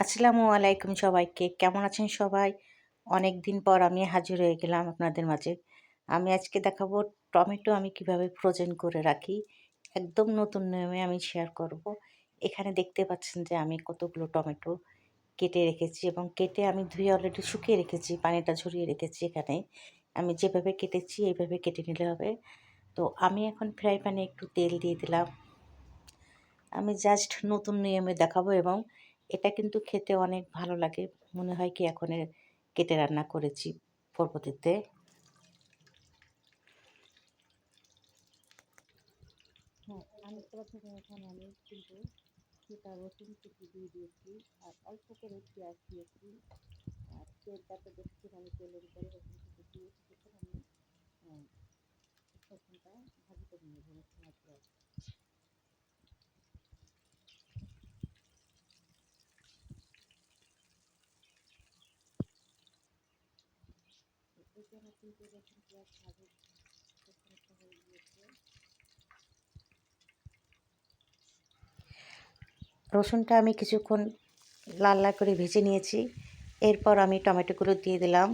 আসসালামু আলাইকুম সবাইকে। কেমন আছেন সবাই? অনেক দিন পর আমি হাজির হয়ে গেলাম আপনাদের মাঝে। আমি আজকে দেখাবো টমেটো আমি কীভাবে ফ্রোজেন করে রাখি। একদম নতুন নিয়মে আমি শেয়ার করব। এখানে দেখতে পাচ্ছেন যে আমি কতগুলো টমেটো কেটে রেখেছি এবং কেটে আমি ধুয়ে অলরেডি শুকিয়ে রেখেছি, পানিটা ঝরিয়ে রেখেছি এখানে। আমি যেভাবে কেটেছি এইভাবে কেটে নিলে হবে। তো আমি এখন ফ্রাই প্যানে একটু তেল দিয়ে দিলাম। আমি জাস্ট নতুন নিয়মে দেখাবো এবং এটা কিন্তু খেতে অনেক ভালো লাগে। মনে হয় কি এখন কেটে রান্না করেছি পরবর্তীতে। হ্যাঁ আমি কিন্তু দিয়েছি, আর অল্প করে দিয়েছি। আর আমি রসুনটা ভাজি করে নেব রসুন আর পেঁয়াজ আমার কিন্তু রসুন পেঁয়াজ ভাজি হয়ে গিয়েছে রসুনটা আমি কিছুক্ষণ লাল লাল করে ভেজে নিয়েছি। এরপর আমি টমেটোগুলো দিয়ে দিলাম।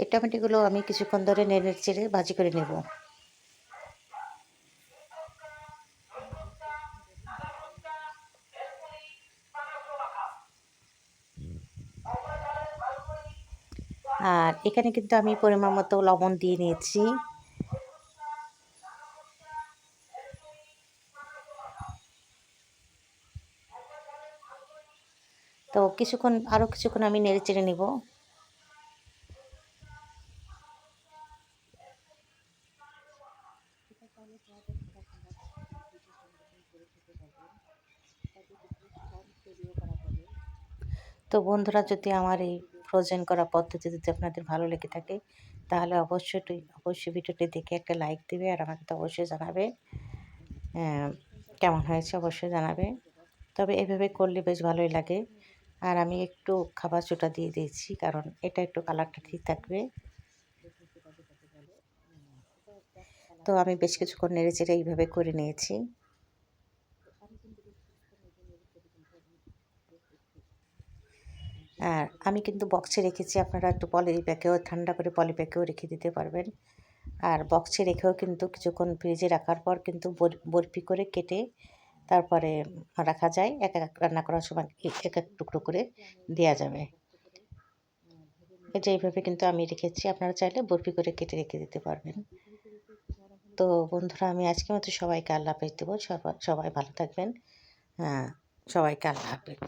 এই টমেটোগুলো আমি কিছুক্ষণ ধরে নেড়ে চেড়ে ভাজি করে নেব। আর এখানে কিন্তু আমি পরিমাণ মতো লবণ দিয়ে নিয়েছি। তো কিছুক্ষণ আরও কিছুক্ষণ আমি নেড়ে চেড়ে নেব। তো বন্ধুরা, যদি আমার এই ফ্রোজেন করা পদ্ধতি যদি আপনাদের ভালো লেগে থাকে, তাহলে অবশ্যই অবশ্যই ভিডিওটি দেখে একটা লাইক দেবে আর আমাকে তো অবশ্যই জানাবে। কেমন হয়েছে অবশ্যই জানাবে। তবে এভাবে করলে বেশ ভালোই লাগে। আর আমি একটু খাবার চোটা দিয়ে দিয়েছি, কারণ এটা একটু কালারটা ঠিক থাকবে। তো আমি বেশ কিছুক্ষণ নেড়ে চেড়ে এইভাবে করে নিয়েছি। আর আমি কিন্তু বক্সে রেখেছি, আপনারা একটু পলি ব্যাগেও, ঠান্ডা করে পলি ব্যাগেও রেখে দিতে পারবেন। আর বক্সে রেখেও কিন্তু কিছুক্ষণ ফ্রিজে রাখার পর কিন্তু বরফি করে কেটে তারপরে রাখা যায়, এক এক রান্না করার সময় এক এক টুকরো করে দেওয়া যাবে। এটা এইভাবে কিন্তু আমি রেখেছি, আপনারা চাইলে বরফি করে কেটে রেখে দিতে পারবেন। তো বন্ধুরা, আমি আজকে মতো সবাইকে আল্লাহ হাফেজ দেবো সবাই ভালো থাকবেন। হ্যাঁ সবাইকে আল্লাহ হাফেজ।